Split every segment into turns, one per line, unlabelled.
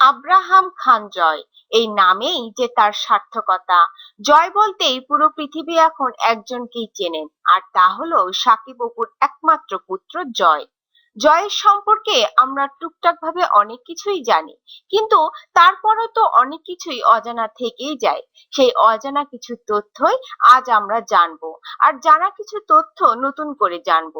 Abraham খান জয়। এই নামেই যে তার সার্থকতা। জয় বলতেই পুরো পৃথিবী এখন একজনকেই চেনেন, আর তা হলো সাকিব অপুর একমাত্র পুত্র জয়। জয়ের সম্পর্কে আমরা টুকটাক ভাবে অনেক কিছুই জানি, কিন্তু তারপরও তো অনেক কিছুই অজানা থেকেই যায়। সেই অজানা কিছু তথ্যই আজ আমরা জানব, আর জানা কিছু তথ্য নতুন করে জানব।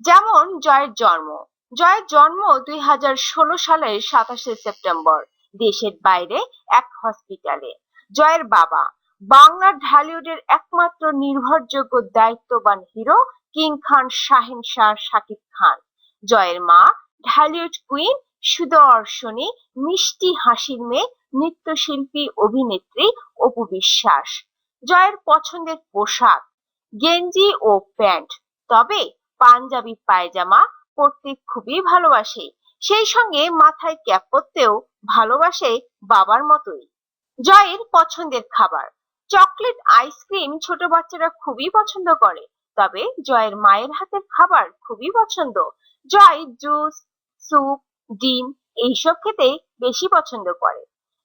যেমন জয়ের জন্ম। জয়ের জন্ম দুই হাজার ষোলো সালের সাতাশে সেপ্টেম্বর, দেশের বাইরে এক হসপিটালে জয়ের বাবা, বাংলার ঢালিউডের একমাত্র নির্ভরযোগ্য দায়িত্ববান হিরো কিং খান শাহিন শাহ শাকিব খান। জয়ের মা, ঢালিউড কুইন সুদর্শনী মিষ্টি হাসির মেয়ে, নৃত্যশিল্পী, অভিনেত্রী অপু বিশ্বাস। জয়ের পছন্দের পোশাক, গেঞ্জি ও প্যান্ট, তবে পাঞ্জাবি পায়জামা পরতে খুবই ভালোবাসে। সেই সঙ্গে মাথায় ক্যাপ পরতেও ভালোবাসে বাবার মতোই। জয়ের পছন্দের খাবার। চকলেট, আইসক্রিম ছোট বাচ্চারা খুবই পছন্দ করে। তবে জয়ের মায়ের হাতের খাবার খুবই পছন্দ। জয় জুস, স্যুপ, ডিম এইসব খেতে বেশি পছন্দ করে।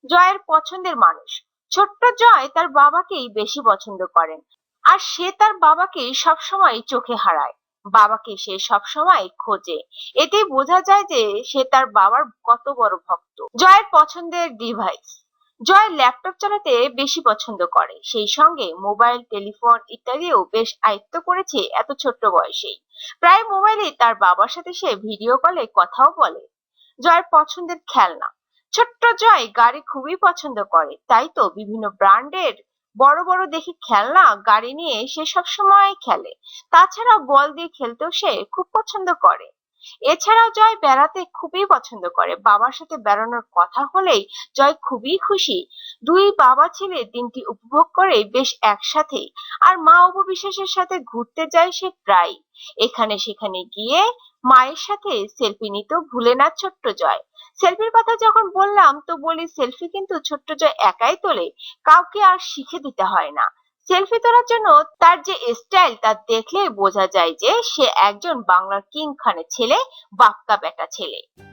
জয়ের পছন্দের মানুষ। ছোট্ট জয় তার বাবাকেই বেশি পছন্দ করেন। আর সে তার বাবাকে সবসময় চোখে হারায়। বাবাকে সে সবসময় খোঁজে। এতে বোঝা যায় যে সে তার বাবার কত বড় ভক্ত। জয়ের পছন্দের ডিভাইস জয় ল্যাপটপ চালাতে বেশি পছন্দ করে। সেই সঙ্গে মোবাইল টেলিফোন ইত্যাদিও বেশ আয়ত্ত করেছে এত ছোট্ট বয়সেই। প্রায় মোবাইলে তার বাবার সাথে সে ভিডিও কলে কথাও বলে। জয়ের পছন্দের খেলনা। ছোট্ট জয় গাড়ি খুবই পছন্দ করে। তাই তো বিভিন্ন ব্র্যান্ডের বড় বড় দেখি খেলনা, গাড়ি নিয়ে সে সব সময় খেলে। তাছাড়া বল দিয়ে খেলতেও সে খুব পছন্দ করে। এছাড়াও জয় বেড়াতে খুবই পছন্দ করে। বাবার সাথে বেড়ানোর কথা হলেই জয় খুবই খুশি। দুই বাবা ছেলে দিনটি উপভোগ করে বেশ একসাথেই। আর মা উপবিশ্বাসের সাথে ঘুরতে যায় সে প্রায় এখানে সেখানে গিয়ে মায়ের সাথে সেলফি নিতেও ভুলে না ছোট্ট জয়। সেলফির কথা যখন বললাম, তো বলি সেলফি কিন্তু ছোট্ট জয় একাই তোলে, কাউকে আর শিখে দিতে হয় না। সেলফি তোলার জন্য তার যে স্টাইল তা দেখলে বোঝা যায় যে সে একজন বাংলার কিং খানের ছেলে, বাক্কা বেটা ছেলে।